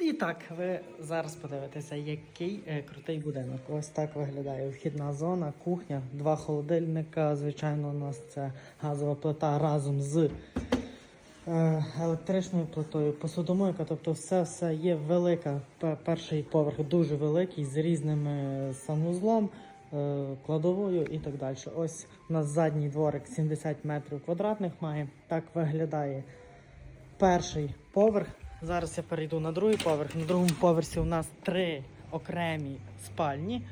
І так, ви зараз подивитеся, який е, крутий будинок. Ось так виглядає вхідна зона, кухня, два холодильника. Звичайно, у нас це газова плита разом з е, електричною плитою, посудомойка, тобто все, все є велика. Перший поверх дуже великий з різним е, санвузлом, е, кладовою і так далі. Ось у нас задній дворик 70 метрів квадратних має. Так виглядає перший поверх. Зараз я перейду на другий поверх. На другому поверсі у нас три окремі спальні.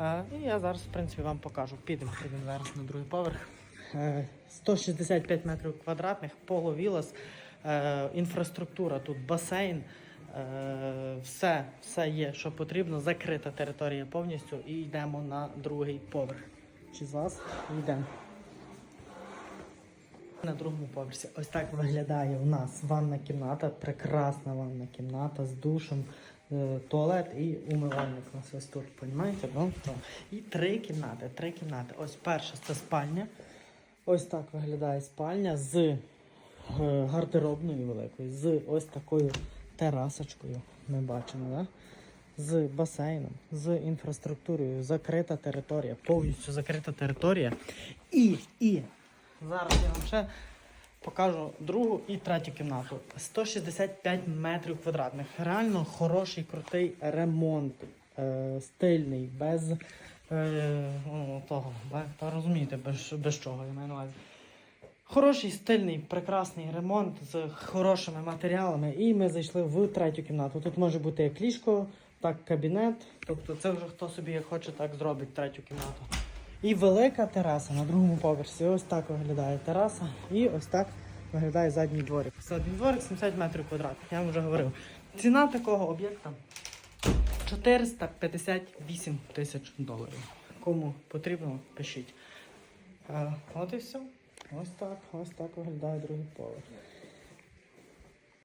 Е, і я зараз, в принципі, вам покажу. Підемо, підемо зараз на другий поверх. Е, 165 метрів квадратних, половілас, е, інфраструктура, тут басейн. Е, все, все є, що потрібно. Закрита територія повністю і йдемо на другий поверх. Чи з вас? Йдемо. На другому поверсі ось так виглядає у нас ванна кімната, прекрасна ванна кімната з душем, е, туалет і умивальник у нас ось тут, понімаєте? Ну. І три кімнати. Три кімнати. Ось перша це спальня. Ось так виглядає спальня з е, гардеробною великою, з ось такою терасочкою. Ми бачимо, да? з басейном, з інфраструктурою, закрита територія, повністю закрита територія. І, і зараз я вам ще покажу другу і третю кімнату. 165 метрів квадратних. Реально хороший, крутий ремонт. Е, стильний, без е, ну, того, та розумієте, без, без чого я маю на увазі. Хороший, стильний, прекрасний ремонт з хорошими матеріалами. І ми зайшли в третю кімнату. Тут може бути як ліжко, так кабінет. Тобто це вже хто собі хоче, так зробить третю кімнату. І велика тераса на другому поверсі. Ось так виглядає тераса. І ось так виглядає задній дворик. Задній дворик 70 метрів квадратних, я вам вже говорив. Ціна такого об'єкта 458 тисяч доларів. Кому потрібно, пишіть. Е, от і все. Ось так, ось так виглядає другий поверх.